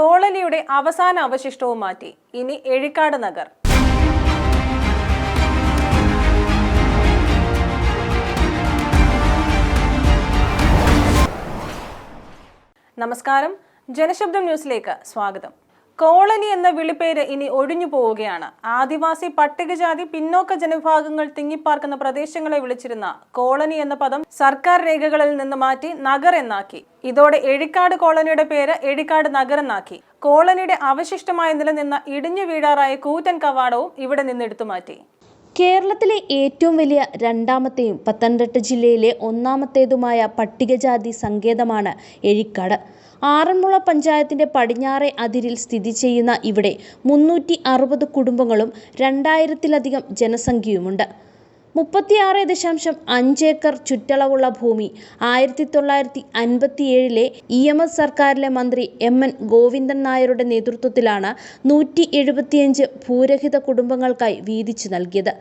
കോളനിയുടെ അവസാന അവശിഷ്ടവും മാറ്റി. ഇനി എഴിക്കാട് നഗർ. നമസ്കാരം. ജനശബ്ദം ന്യൂസിലേക്ക് സ്വാഗതം. കോളനി എന്ന വിളിപ്പേര് ഇനി ഒഴിഞ്ഞു പോവുകയാണ്. ആദിവാസി പട്ടികജാതി പിന്നോക്ക ജനവിഭാഗങ്ങൾ തിങ്ങിപ്പാർക്കുന്ന പ്രദേശങ്ങളെ വിളിച്ചിരുന്ന കോളനി എന്ന പദം സർക്കാർ രേഖകളിൽ നിന്ന് മാറ്റി നഗർ എന്നാക്കി. ഇതോടെ എഴിക്കാട് കോളനിയുടെ പേര് എഴിക്കാട് നഗർ എന്നാക്കി. കോളനിയുടെ അവശിഷ്ടമായി നിലനിന്ന ഇടിഞ്ഞു വീഴാറായ കൂറ്റൻ കവാടവും ഇവിടെ നിന്ന് എടുത്തു മാറ്റി. കേരളത്തിലെ ഏറ്റവും വലിയ രണ്ടാമത്തെയും പത്തനംതിട്ട ജില്ലയിലെ ഒന്നാമത്തേതുമായ പട്ടികജാതി സങ്കേതമാണ് എഴിക്കാട്. ആറന്മുള പഞ്ചായത്തിന്റെ പടിഞ്ഞാറേ അതിരിൽ സ്ഥിതി ചെയ്യുന്ന ഇവിടെ മുന്നൂറ്റി അറുപത് കുടുംബങ്ങളും രണ്ടായിരത്തിലധികം ജനസംഖ്യയുമുണ്ട്. മുപ്പത്തിയാറ് ദശാംശം അഞ്ചേക്കർ ചുറ്റളവുള്ള ഭൂമി ആയിരത്തി തൊള്ളായിരത്തി അൻപത്തിയേഴിലെ ഇ എം എസ് സർക്കാരിലെ മന്ത്രി എം എൻ ഗോവിന്ദൻ നായരുടെ നേതൃത്വത്തിലാണ് നൂറ്റി എഴുപത്തിയഞ്ച് ഭൂരഹിത കുടുംബങ്ങൾക്കായി വീതിച്ചു നൽകിയത്.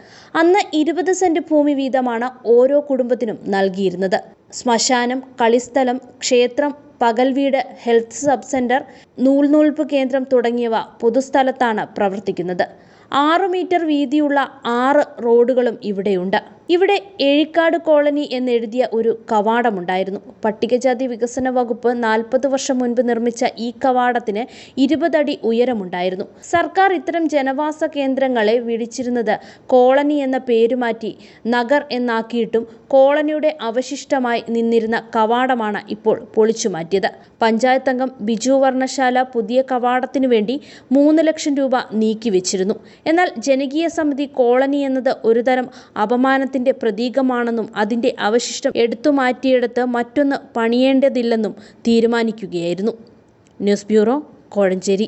അന്ന് ഇരുപത് സെന്റ് ഭൂമി വീതമാണ് ഓരോ കുടുംബത്തിനും നൽകിയിരുന്നത്. ശ്മശാനം കളിസ്ഥലം ക്ഷേത്രം പകൽ വീട് ഹെൽത്ത് സബ് സെന്റർ നൂൽനൂൽപ്പ് കേന്ദ്രം തുടങ്ങിയവ പൊതുസ്ഥലത്താണ് പ്രവർത്തിക്കുന്നത്. ആറ് മീറ്റർ വീതിയുള്ള ആറ് റോഡുകളും ഇവിടെയുണ്ട്. ഇവിടെ എഴിക്കാട് കോളനി എന്നെഴുതിയ ഒരു കവാടമുണ്ടായിരുന്നു. പട്ടികജാതി വികസന വകുപ്പ് നാൽപ്പത് വർഷം മുൻപ് നിർമ്മിച്ച ഈ കവാടത്തിന് ഇരുപതടി ഉയരമുണ്ടായിരുന്നു. സർക്കാർ ഇത്തരം ജനവാസ കേന്ദ്രങ്ങളെ വിളിച്ചിരുന്നത് കോളനി എന്ന പേരുമാറ്റി നഗർ എന്നാക്കിയിട്ടും കോളനിയുടെ അവശിഷ്ടമായി നിന്നിരുന്ന കവാടമാണ് ഇപ്പോൾ പൊളിച്ചു മാറ്റിയത് പഞ്ചായത്ത് അംഗം ബിജു വർണശാല പുതിയ കവാടത്തിനു വേണ്ടി മൂന്ന് ലക്ഷം രൂപ നീക്കിവെച്ചിരുന്നു. എന്നാൽ ജനകീയ സമിതി കോളനി എന്നത് ഒരുതരം അപമാനത്തിന്റെ പ്രതീകമാണെന്നും അതിന്റെ അവശിഷ്ടം എടുത്തു മാറ്റിയെടുത്ത് മറ്റൊന്ന് പണിയേണ്ടതില്ലെന്നും തീരുമാനിക്കുകയായിരുന്നു. News bureau Kozhencherry.